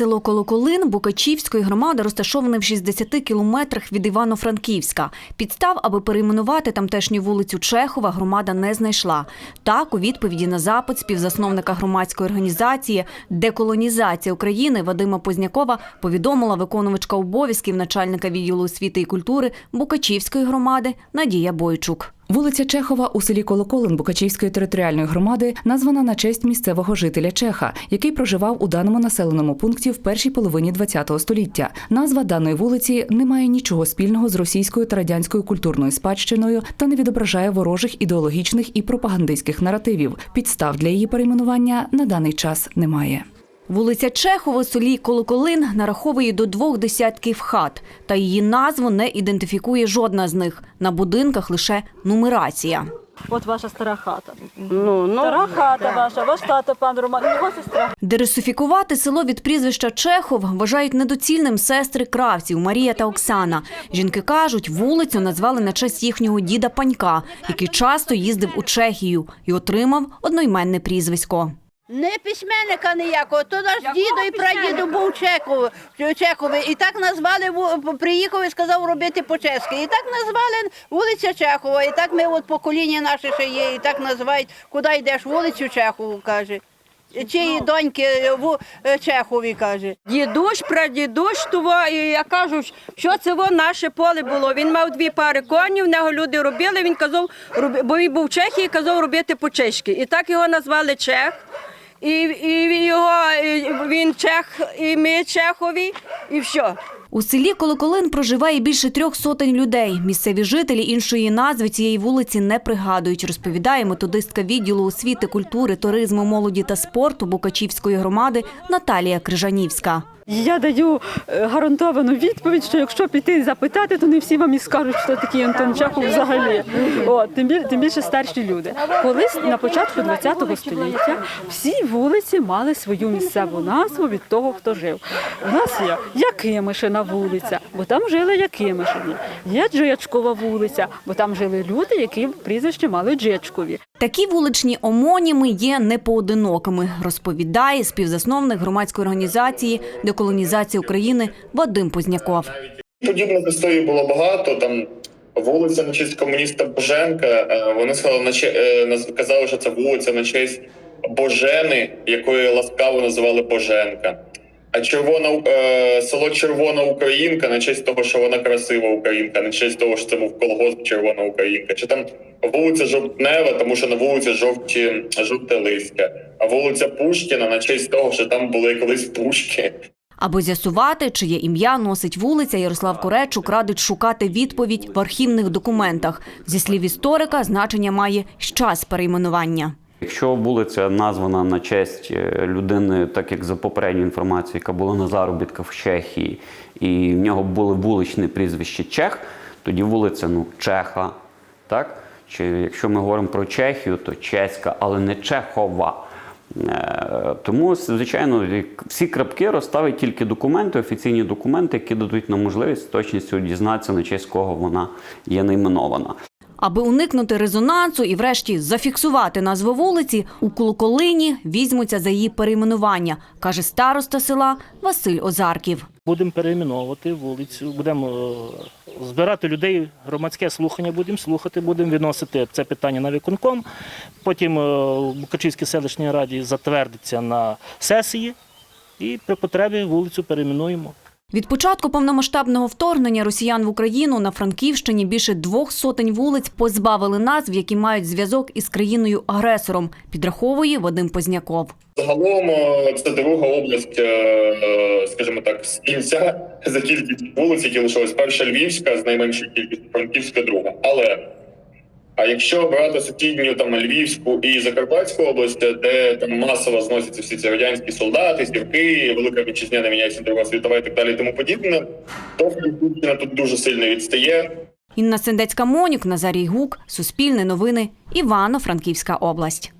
Село Колоколин Букачівської громади розташоване в 60 кілометрах від Івано-Франківська. Підстав, аби перейменувати тамтешню вулицю Чехова, громада не знайшла. Так, у відповіді на запит співзасновника громадської організації Деколонізація України Вадима Познякова повідомила виконувачка обов'язків начальника відділу освіти і культури Букачівської громади Надія Бойчук. Вулиця Чехова у селі Колоколин Букачівської територіальної громади названа на честь місцевого жителя Чеха, який проживав у даному населеному пункті в першій половині ХХ століття. Назва даної вулиці не має нічого спільного з російською та радянською культурною спадщиною та не відображає ворожих ідеологічних і пропагандистських наративів. Підстав для її перейменування на даний час немає. Вулиця Чехова селі Колоколин нараховує до двох десятків хат, та її назву не ідентифікує жодна з них. На будинках лише нумерація. От ваша стара хата. Ну, ну, Стара хата ваша, ваш тато, пан Роман, його сестра. Дересифікувати село від прізвища Чехов вважають недоцільним сестри кравців Марія та Оксана. Жінки кажуть, вулицю назвали на честь їхнього діда Панька, який часто їздив у Чехію і отримав одноіменне прізвисько. Не письменника ніякого, то наш дідо і прадіду був Чехов, Чеховий. І так назвали, ву- приїхав і сказав робити по-чеськи. І так назвали вулиця Чехова. І так ми от покоління наше ще є, і так називають, куди йдеш, вулицю Чехову, каже. Чиї доньки в Чехові, каже. Дідусь, прадідусь, того, і я кажу, що це во наше поле було. Він мав дві пари конів, в нього люди робили. Він казав, роби- бо він був в Чехії, казав робити по-чеськи. І так його назвали Чех. І, і його і він Чех, і ми Чехові, і все. У селі Колоколин проживає більше трьох сотень людей. Місцеві жителі іншої назви цієї вулиці не пригадують, розповідає методистка відділу освіти, культури, туризму, молоді та спорту Букачівської громади Наталія Крижанівська. Я даю е, гарантовану відповідь, що якщо піти запитати, то не всі вам і скажуть, що такий Антон Чехов взагалі. От, тим, біль- тим більше старші люди. Колись на початку ХХ століття всі вулиці мали свою місцеву назву від того, хто жив. У нас є Якимишина вулиця, бо там жили Якимишині. Є Джечкова вулиця, бо там жили люди, які прізвище мали Джечкові. Такі вуличні омоніми є непоодинокими, розповідає співзасновник громадської організації Деколонізація України Вадим Позняков. Подібних історій було багато. Там вулиця на честь комуніста Боженка. е, Вони сказали на че- е, казали, що це вулиця на честь Божени, якої ласкаво називали Боженка. А червона е, село Червона Українка на честь того, що вона красива українка, на честь того, що це був колгосп Червона Українка. Чи там вулиця Жовтнева, тому що на вулиці жовті жовте листя, а вулиця Пушкіна на честь того, що там були колись пушки. Аби з'ясувати, чиє ім'я носить вулиця, Ярослав Коречук радить шукати відповідь в архівних документах. Зі слів історика, значення має час перейменування. Якщо вулиця названа на честь е, людини, так як за попередньою інформацією, яка була на заробітках в Чехії, і в нього було вуличне прізвище Чех, тоді вулиця ну, Чеха. Так? Чи якщо ми говоримо про Чехію, то чеська, але не Чехова. Е, Тому, звичайно, всі крапки розставить тільки документи, офіційні документи, які дадуть нам можливість з точністю дізнатися, на честь кого вона є найменована. Аби уникнути резонансу і, врешті, зафіксувати назву вулиці, у Колоколині візьмуться за її перейменування, каже староста села Василь Озарків. Будемо перейменовувати вулицю, будемо е, збирати людей, громадське слухання будемо слухати, будемо відносити це питання на виконком. Потім е, в Букачівській селищній раді затвердиться на сесії і при потребі вулицю перейменуємо. Від початку повномасштабного вторгнення росіян в Україну на Франківщині більше двох сотень вулиць позбавили назв, які мають зв'язок із країною-агресором, підраховує Вадим Позняков. Загалом е, це друга область, е, е, скажімо так, з кінця за кількістю вулиць, які лишились. Перша Львівська з найменшою кількістю, Франківська друга. Але а якщо брати сусідню там Львівську і Закарпатську область, де там масово зносяться всі ці радянські солдати, сірки, велика вітчизняна міняється Друга світова і так далі, і тому подібне, то Франківщина тут дуже сильно відстає. Інна Сендецька Монюк, Назарій Гук, Суспільне новини, Івано-Франківська область.